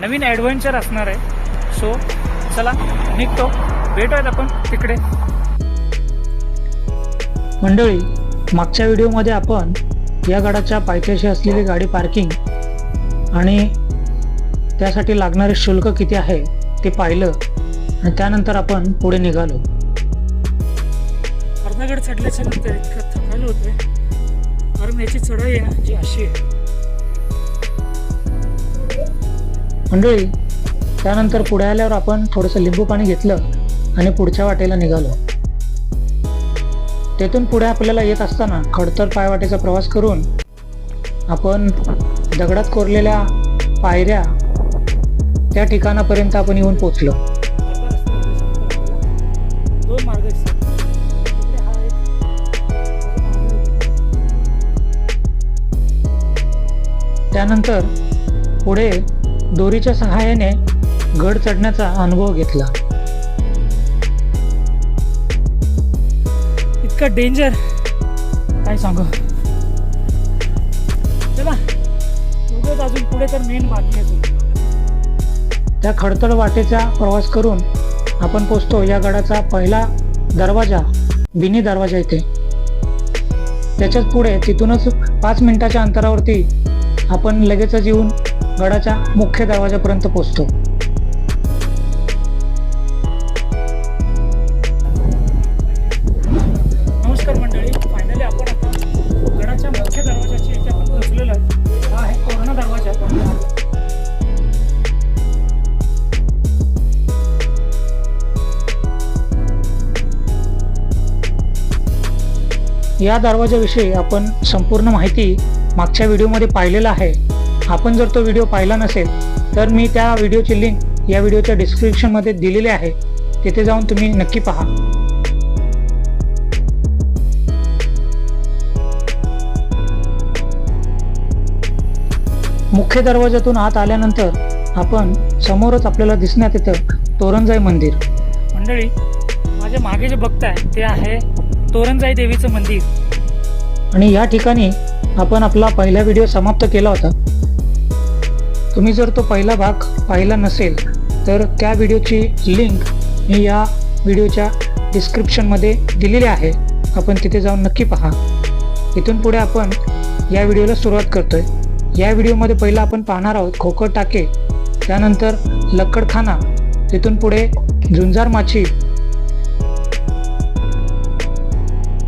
नवीन adventure असणार आहे. So चला निघतो. भेटूयात आपण तिकडे. मंडळी मागच्या व्हिडिओमध्ये आपण या गडाच्या पायथ्याशी असलेली गाडी पार्किंग आणि त्यासाठी लागणारे शुल्क किती आहे ते पाहिलं आणि त्यानंतर आपण पुढे निघालो. अर्धागड चढल्याच्या नंतर इतकं थकायला होतंय. कारण याची चढाई आहे जी अशी आहे. मंडळी त्यानंतर पुढे आल्यावर आपण थोडंसं लिंबू पाणी घेतलं आणि पुढच्या वाटेला निघालो. तेथून पुढे आपल्याला येत असताना खडतर पायवाटेचा प्रवास करून आपण दगडात कोरलेल्या पायऱ्या त्या ठिकाणापर्यंत आपण येऊन पोचलो त्यानंतर पुढे दोरीच्या सहाय्याने गड चढण्याचा अनुभव घेतला. इतका डेंजर काय सांगू? चला अजून पुढे तर मेन बाकी आहे. त्या खडतर वाटेचा प्रवास करून आपण पोचतो या गडाचा पहिला दरवाजा बिनी दरवाजा इथे. त्याच्याच पुढे तिथूनच पाच मिनिटाच्या अंतरावरती आपण लगेचच येऊन गडाच्या मुख्य दरवाजापर्यंत पोचतो नमस्कार मंडळी फायनली आपण आता गडाच्या मुख्य दरवाजाची इथे आपण पोहोचलेलो आहे हा आहे तोरणा दरवाजा. या दरवाजाविषयी आपण संपूर्ण माहिती मागच्या व्हिडिओमध्ये पाहिलेलं आहे. आपण जर तो व्हिडिओ पाहिला नसेल तर मी त्या व्हिडिओची लिंक या व्हिडिओच्या डिस्क्रिप्शनमध्ये दिलेली आहे. तिथे जाऊन तुम्ही नक्की पहा. मुख्य दरवाजातून आत आल्यानंतर आपण समोरच आपल्याला दिसण्यात येतं तोरणजाई मंदिर. मंडळी माझ्या मागे जे बघताय ते आहे तोरणजाई देवीचं मंदिर. आणि या ठिकाणी आपण आपला पहिला व्हिडिओ समाप्त केला होता. तुम्ही जर तो पहिला भाग पाहिला नसेल तर त्या व्हिडिओची लिंक मी या व्हिडिओच्या डिस्क्रिप्शनमध्ये दिलेली आहे. आपण तिथे जाऊन नक्की पहा. इथून पुढे आपण या व्हिडिओला सुरुवात करतोय. या व्हिडिओमध्ये पहिला आपण पाहणार आहोत खोकड टाके त्यानंतर लक्कडखाना तिथून पुढे झुंजार माची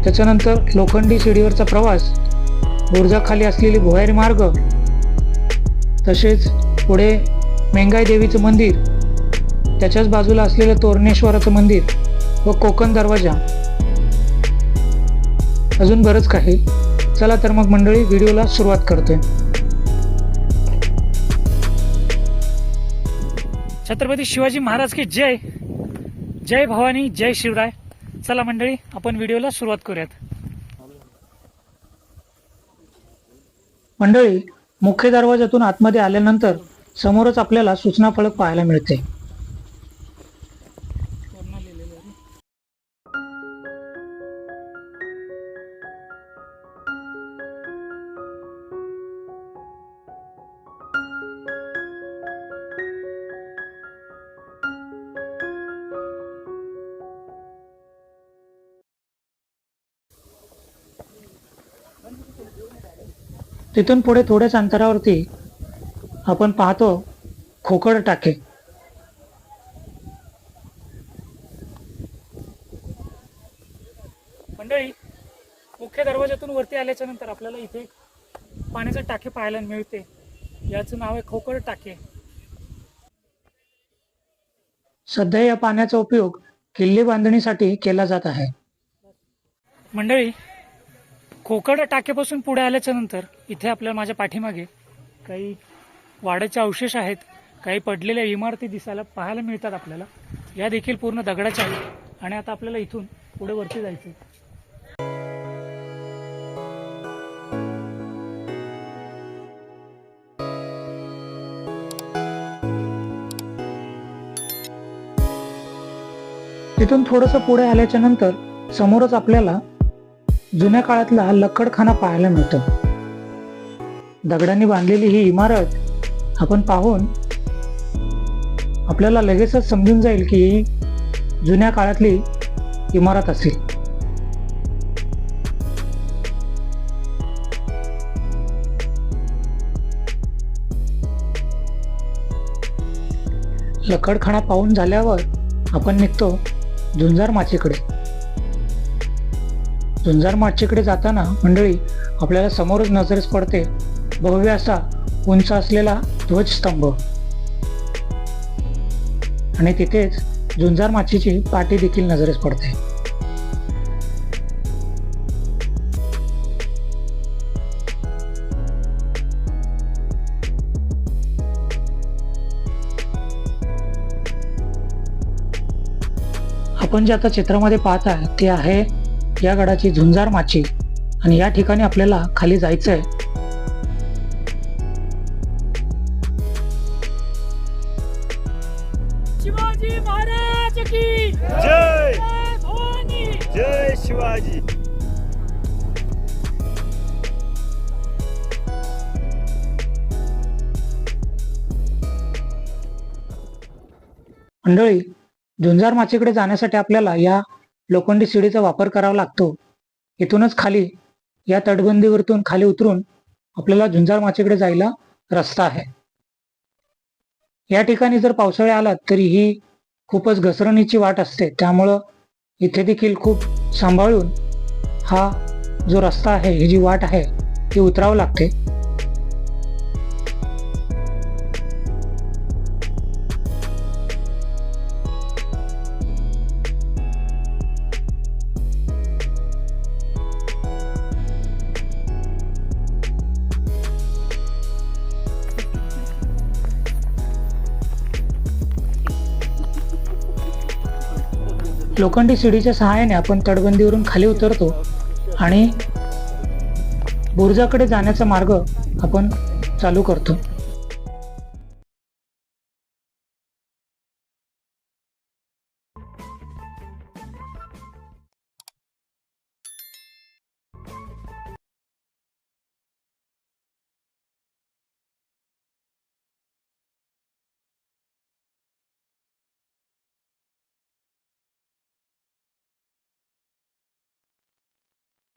त्याच्यानंतर लोखंडी शिडीवरचा प्रवास बुर्जाखाली असलेली भुयारी मार्ग तसेच पुढे मेंगाई देवीचं मंदिर त्याच्याच बाजूला असलेलं तोरणेश्वराचं मंदिर व कोकण दरवाजा. अजून बरंच काही. चला तर मग मंडळी व्हिडिओला सुरुवात करतोय. छत्रपती शिवाजी महाराज की जय. जय भवानी जय शिवराय. चला मंडळी आपण व्हिडिओला सुरुवात करूयात. मंडळी मुख्य दरवाजातून आतमध्ये आल्यानंतर समोरच आपल्याला सूचना फलक पाहायला मिळते. तिथून पुढे थोड्याच अंतरावरती आपण पाहतो खोकड टाके. मंडळी मुख्य दरवाजातून वरती आल्याच्यानंतर आपल्याला इथे एक पाण्याचे टाके पाहायला मिळते. याचं नाव आहे खोकड टाके. सध्या या पाण्याचा उपयोग किल्ले बांधणीसाठी केला जात आहे. मंडळी खोकड टाकेपासून पुढे आल्याच्यानंतर इथे आपल्याला माझ्या पाठीमागे काही वाड्याचे अवशेष आहेत काही पडलेल्या इमारती दिसायला पाहायला मिळतात आपल्याला या देखील पूर्ण दगडाच्या आहेत आणि आता आपल्याला इथून पुढे वरती जायचं आहे. तिथून थोडंसं पुढे आल्याच्यानंतर समोरच आपल्याला जुन्या काळातला लक्कडखाना पाहायला मिळतो दगडांनी बांधलेली ही इमारत आपण पाहून आपल्याला लगेचच समजून जाईल की ही जुन्या काळातली इमारत असेल. लकडखाना पाहून झाल्यावर आपण निघतो झुंजार माचीकडे. झुंजार माचीकडे जाताना मंडळी आपल्याला समोरच नजरेस पडते भव्य असा उंच असलेला ध्वजस्तंभ. आणि तिथेच झुंजार माचीची पाटी देखील नजरेस पडते. आपण जे आता चित्रामध्ये पाहत आहे ते आहे या गडाची झुंजार माची. आणि या ठिकाणी आपल्याला खाली जायचं आहे झुंजार माचीकडे जाण्यासाठी आपल्याला या लोखंडी शिडीचा वापर करावा लागतो. इथूनच खाली या तटबंदीवरतून खाली उतरून आपल्याला झुंजार माचीकडे जायला रस्ता आहे. या ठिकाणी जर पावसाळे आलात तरी ही खूपच घसरणीची वाट असते. त्यामुळं इथे देखील खूप सांभाळून हा जो रस्ता आहे ही जी वाट आहे ती उतरावं लागते. लोखंडी शिडीच्या सहाय्याने आपण तटबंदीवरून खाली उतरतो आणि बुर्जाकडे जाण्याचा मार्ग आपण चालू करतो.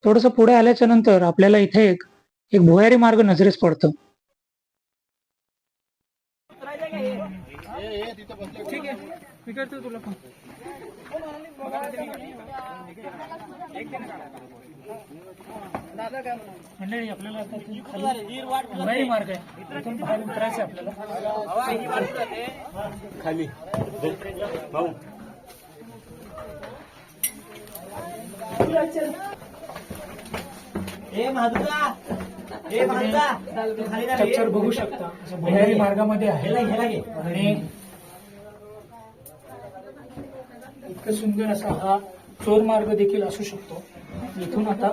थोडंसं पुढे आल्याच्यानंतर आपल्याला इथे एक एक भुयारी मार्ग नजरेस पडतो. मंडळी आपल्याला आता खाली. भुयारी मार्ग आहे इथून बाहेर उतरायचं आहे आपल्याला खाली भाऊ स्ट्रक्चर बघू शकता. असं भुयारी मार्गामध्ये आहे. आणि इतकं सुंदर असा हा चोर मार्ग देखील असू शकतो. इथून आता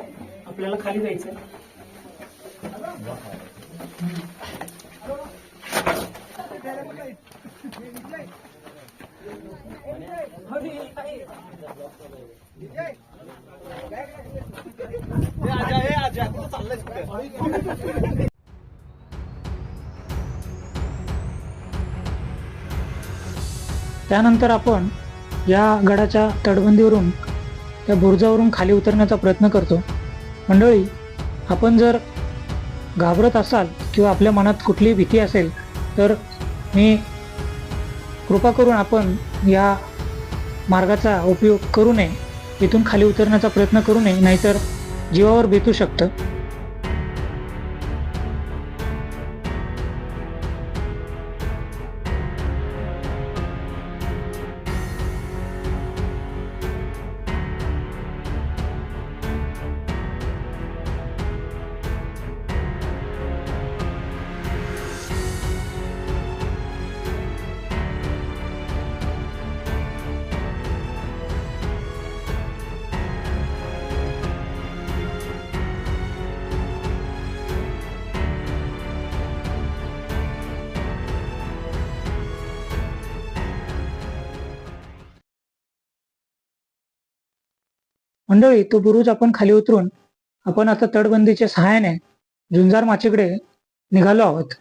आपल्याला खाली जायचं त्यानंतर आपण या गडाच्या तटबंदीवरून त्या बुरुजावरून खाली उतरण्याचा प्रयत्न करतो. मंडळी आपण जर घाबरत असाल किंवा आपल्या मनात कुठलीही भीती असेल तर मी कृपा करून आपण या मार्गाचा उपयोग करू नये. इथून खाली उतरण्याचा प्रयत्न करू नये नाहीतर जीवावर बेतू शकतं. मंडळी तो बुरुज आपण खाली उतरून आपण आता तटबंदीच्या सहाय्याने झुंजार माचीकडे निघालो आहोत.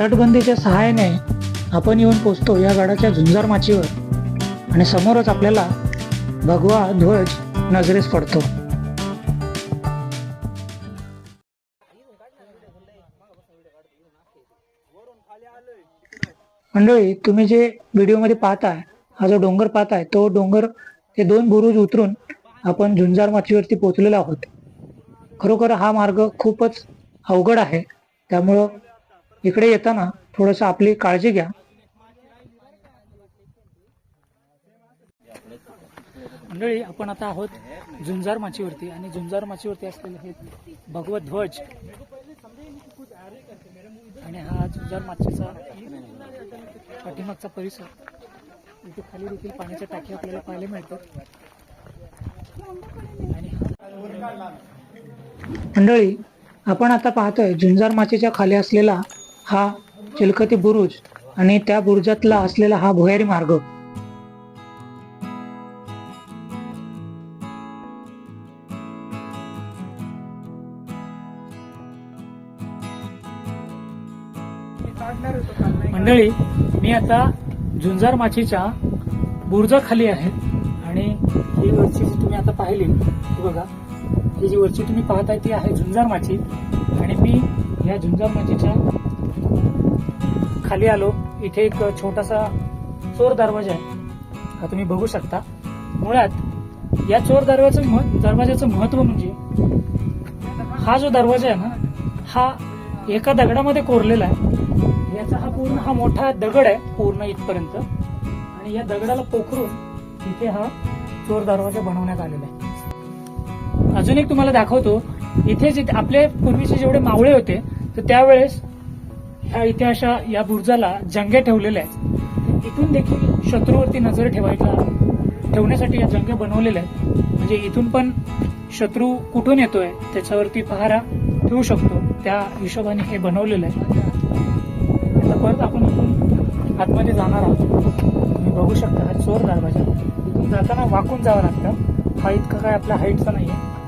तटबंदीच्या सहाय्याने आपण येऊन पोचतो या गडाच्या झुंजार माचीवर. आणि समोरच आपल्याला भगवा ध्वज नजरेस पडतो. मंडळी तुम्ही जे व्हिडिओमध्ये पाहताय हा जो डोंगर पाहताय तो डोंगर ते दोन बुरुज उतरून आपण झुंजार माचीवरती पोचलेलो आहोत. खरोखर हा मार्ग खूपच अवघड आहे. त्यामुळं इकडे येताना थोडंसं आपली काळजी घ्या. मंडळी आपण आता आहोत झुंजार माचीवरती आणि झुंजार माचीवरती असलेले हे भगवत ध्वज आणि हा झुंजार माचीचा पाठीमागचा परिसर. इथे खाली देखील पाण्याच्या टाकी आपल्याला पाहायला मिळतात. आणि मंडळी आपण आता पाहतोय झुंजार माचीच्या खाली असलेला हा चिलखती बुरुज आणि त्या बुरुजातला असलेला हा भुयारी मार्ग. मंडळी मी आता झुंजार माचीच्या बुरुजाखाली आहे आणि ही वरची जी तुम्ही आता पाहिली बघा ही जी वरची तुम्ही पाहताय ती आहे झुंजार माची. आणि मी या झुंजार माचीच्या खाली आलो. इथे एक छोटासा चोर दरवाजा आहे. हा तुम्ही बघू शकता. मुळात या चोर दरवाजाचं मह- दरवाजाचं महत्त्व म्हणजे हा जो दरवाजा आहे ना हा एका दगडामध्ये कोरलेला आहे. याचा हा पूर्ण हा मोठा दगड आहे पूर्ण इथपर्यंत. आणि या दगडाला पोखरून इथे हा चोर दरवाजा बनवण्यात आलेला आहे. अजून एक तुम्हाला दाखवतो. इथे जे आपले पूर्वीचे जेवढे मावळे होते तर त्यावेळेस ह्या इथे अशा या बुर्जाला जंगे ठेवलेल्या आहेत. इथून देखील शत्रूवरती नजर ठेवायला ठेवण्यासाठी या जंगे बनवलेल्या आहेत. म्हणजे इथून पण शत्रू कुठून येतोय त्याच्यावरती पहारा ठेवू शकतो. त्या हिशोबाने हे बनवलेलं आहे. आता परत आपण इथून आतमध्ये जाणार आहोत. तुम्ही बघू शकता हा चोर दरवाजा. इथून जाताना वाकून जावं लागतं. हा इतका काय आपल्या हाईटचा नाही आहे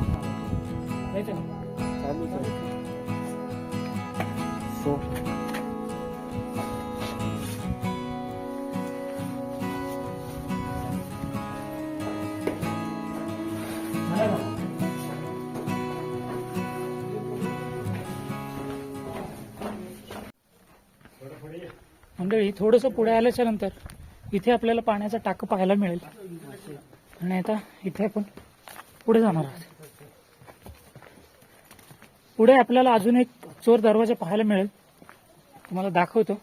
थोडंसं पुढे आल्याच्यानंतर इथे आपल्याला पाण्याचा टाकं पाहायला मिळेल. आणि आता इथे आपण पुढे जाणार आहोत. पुढे आपल्याला अजून एक चोर दरवाजा पाहायला मिळेल. तुम्हाला दाखवतो.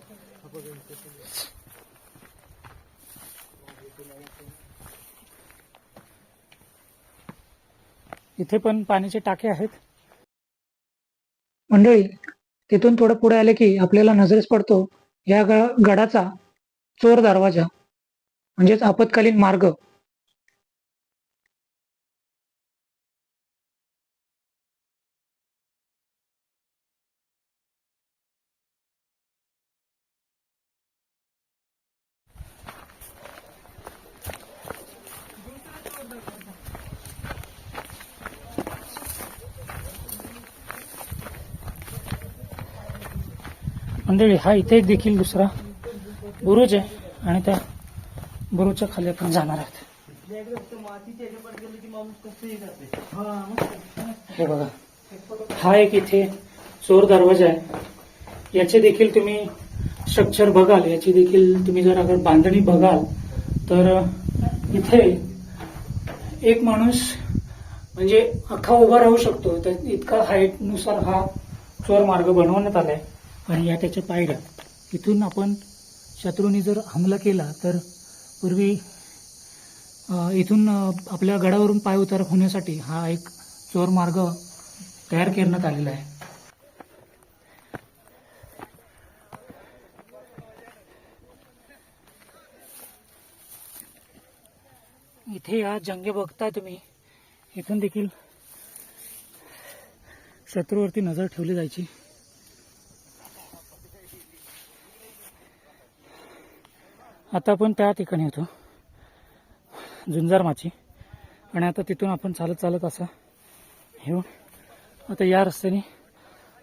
इथे पण पाण्याचे टाके आहेत. मंडळी तिथून थोडं पुढे आले की आपल्याला नजरेस पडतो. या ग- गडाचा चोर दरवाजा म्हणजेच आपत्कालीन मार्ग मंडळी हा इथे एक देखील दुसरा बुरुज आहे आणि त्या बुरुजच्या खाली आपण जाणार आहोत. हे बघा हा एक इथे चोर दरवाजा आहे. याचे देखील तुम्ही स्ट्रक्चर बघाल. याची देखील तुम्ही जर अगर बांधणी बघाल तर इथे एक माणूस म्हणजे अख्खा उभा राहू शकतो. तर इतका हाईटनुसार हा चोर मार्ग बनवण्यात आलाय. आणि या त्याच्या पायऱ्या. इथून आपण शत्रूंनी जर हमला केला तर पूर्वी इथून आपल्या गडावरून पाय उतार होण्यासाठी हा एक चोर मार्ग तयार करण्यात आलेला आहे. इथे या जंगे बघताय तुम्ही. इथून देखील शत्रूवरती नजर ठेवली जायची. आता आपण त्या ठिकाणी येतो. झुंजारमाची. आणि आता तिथून आपण चालत चालत असं येऊन आता या रस्त्याने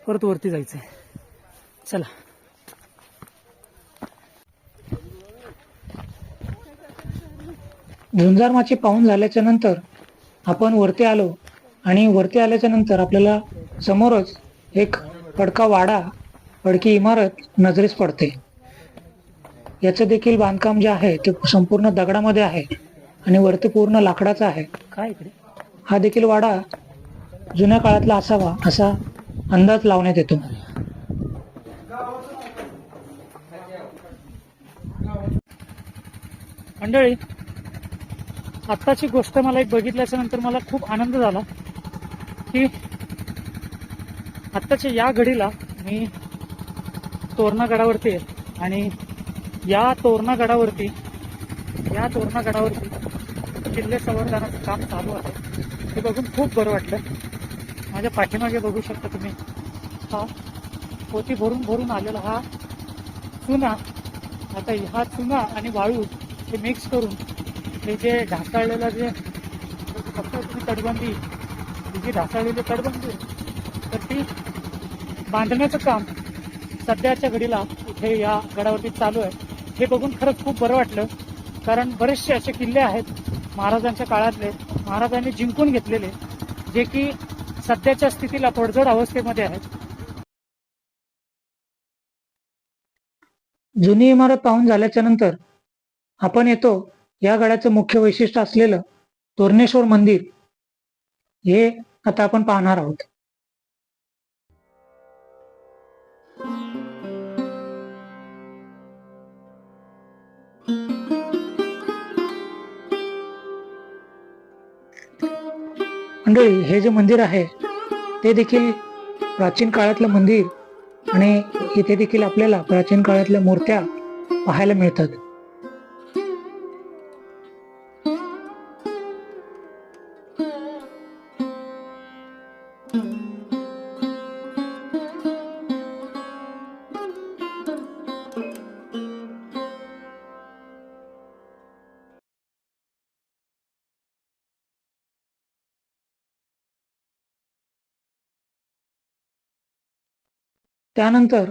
परत वरती जायचं आहे चला. झुंजारमाची पाहून झाल्याच्यानंतर आपण वरती आलो आणि वरती आल्याच्यानंतर आपल्याला समोरच एक पडका वाडा पडकी इमारत नजरेस पडते. याचं देखील बांधकाम जे आहे ते संपूर्ण दगडामध्ये आहे आणि वरती पूर्ण लाकडाचं आहे. काय इकडे? हा देखील वाडा जुन्या काळातला असावा असा अंदाज लावण्यात येतो. मंडळी आत्ताची गोष्ट मला एक बघितल्याच्या नंतर मला खूप आनंद झाला की आत्ताच्या या घडीला मी तोरणा गडावरती आहे आणि या तोरणा गडावरती या तोरणा गडावरती किल्ले संवर्धनाचं काम चालू आहे. हे बघून खूप बरं वाटलं. माझ्या पाठीमागे बघू शकता तुम्ही. हा पोती भरून भरून आलेला हा चुना. आता हा चुना आणि वाळू हे मिक्स करून हे जे ढासळलेलं जे फक्त तुम्ही तटबंदी ही जी ढासळलेली तटबंदी तर ती बांधण्याचं काम सध्याच्या घडीला इथे या गडावरती चालू आहे. हे बघून खरंच खूप बरं वाटलं. कारण बरेचसे असे किल्ले आहेत महाराजांच्या काळातले महाराजांनी जिंकून घेतलेले जे की सध्याच्या स्थितीला पडझड अवस्थेमध्ये आहेत. जुनी इमारत पाहून झाल्याच्यानंतर आपण येतो या गडाचं मुख्य वैशिष्ट्य असलेलं तोरणेश्वर मंदिर. हे आता आपण पाहणार आहोत. मंडळी हे जे मंदिर आहे ते देखील प्राचीन काळातलं मंदिर आणि इथे देखील आपल्याला प्राचीन काळातल्या मूर्त्या पाहायला मिळतात. त्यानंतर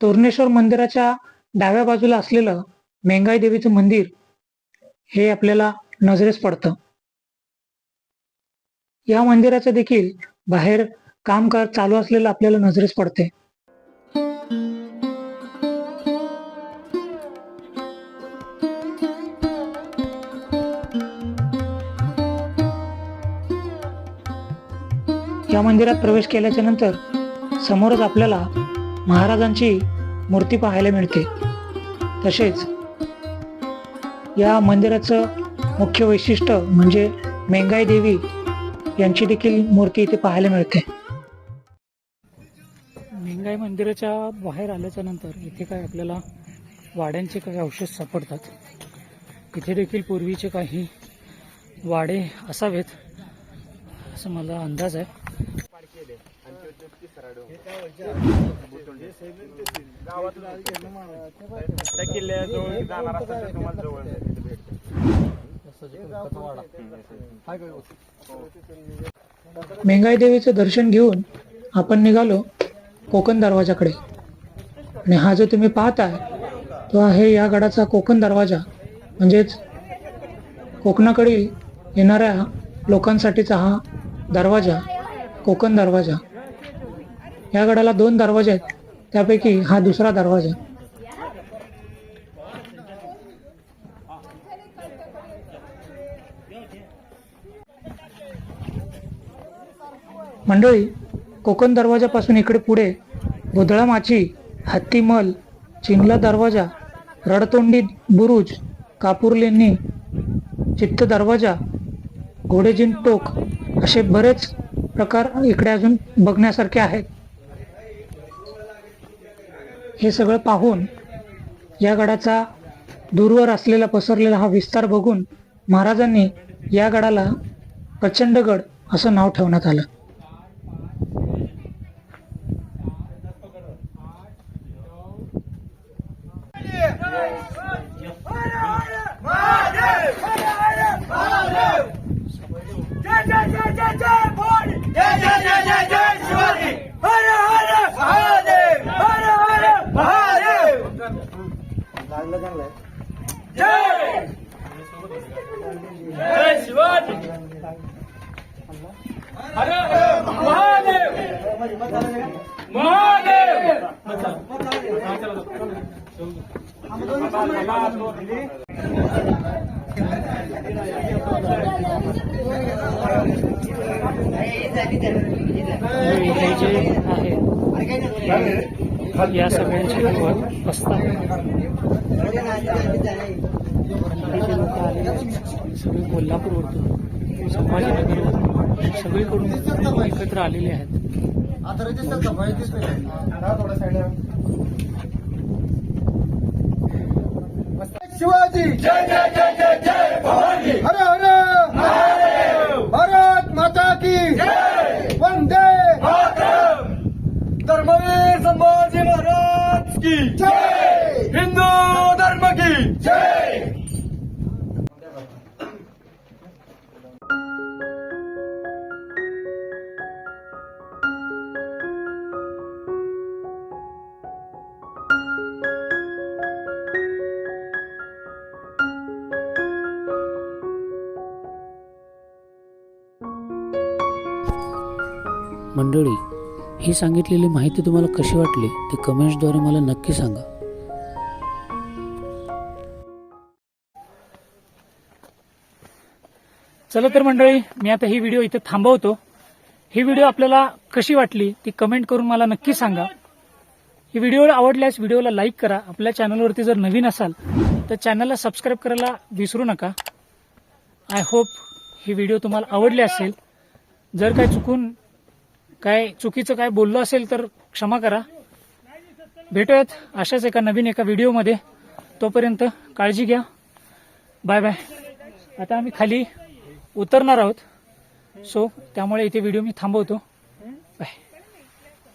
तोरणेश्वर मंदिराच्या डाव्या बाजूला असलेलं मेंगाई देवीचं मंदिर हे आपल्याला नजरेस पडतं. या मंदिराचं देखील बाहेर कामकाज चालू असलेलं आपल्याला नजरेस पडते. या मंदिरात प्रवेश केल्याच्यानंतर समोरच आपल्याला महाराजांची मूर्ती पाहायला मिळते. तसेच या मंदिराचं मुख्य वैशिष्ट्य म्हणजे मेंगाई देवी यांची देखील मूर्ती इथे पाहायला मिळते. मेंगाई मंदिराच्या बाहेर आल्याच्यानंतर इथे काय आपल्याला वाड्यांचे काही अवशेष सापडतात. इथे देखील पूर्वीचे काही वाडे असावेत असं मला अंदाज आहे. त्या किल्ल्याजवळ जाणार असेल तर तुम्हाला जवळ भेटते. मेंगाई देवीचं दर्शन घेऊन आपण निघालो कोकण दरवाजाकडे. आणि हा जो तुम्ही पाहताय तो आहे या गडाचा कोकण दरवाजा. म्हणजेच कोकणाकडील येणाऱ्या लोकांसाठीचा हा दरवाजा कोकण दरवाजा. या गडाला दोन दरवाजे आहेत. त्यापैकी हा दुसरा दरवाजा. मंडळी कोकण दरवाजापासून इकडे पुढे बुधळा माची हत्तीमल चिंगला दरवाजा रडतोंडी बुरुज कापूरलेणी चित्त दरवाजा घोडेजिन टोक असे बरेच प्रकार इकडे अजून बघण्यासारखे आहेत. हे सगळं पाहून या गडाचा दूरवर असलेला पसरलेला हा विस्तार बघून महाराजांनी या गडाला प्रचंडगड असं नाव ठेवण्यात आलं जय जय जय जय जय भोले जय जय जय जय जय शिवाजी हर हर महादेव हर हर महादेव जय शिवाजी। हर हर महादेव। महादेव। या सगळ्यांची किंमत जे लोक आले सगळे कोल्हापूरवरून संभाजीनगरवरून सगळीकडून एकत्र आलेले आहेत. शिवाजी! जय जय जय जय जय भवानी! हर हर! भारत माता की वंदे मातरम! धर्मवीर संभाजी महाराज की जय! हिंदू धर्म की जय! ही सांगितलेली माहिती तुम्हाला कशी वाटली ते कमेंट्सद्वारे मला नक्की सांगा. चला तर मंडळी मी आता ही व्हिडिओ इथे थांबवतो. ही व्हिडिओ आपल्याला कशी वाटली ती कमेंट करून मला नक्की सांगा. ही व्हिडिओ आवडल्यास व्हिडिओला लाईक करा. आपल्या चॅनलवरती जर नवीन असाल तर चॅनलला सबस्क्राईब करायला विसरू नका. आय होप ही व्हिडिओ तुम्हाला आवडली असेल. जर काय चुकून काय चुकीचं काय बोललो असेल तर क्षमा करा. भेटूयात अशाच एका नवीन एका व्हिडिओमध्ये. तोपर्यंत काळजी घ्या. Bye bye. आता आम्ही खाली उतरणार आहोत. सो त्यामुळे इथे व्हिडिओ मी थांबवतो. बाय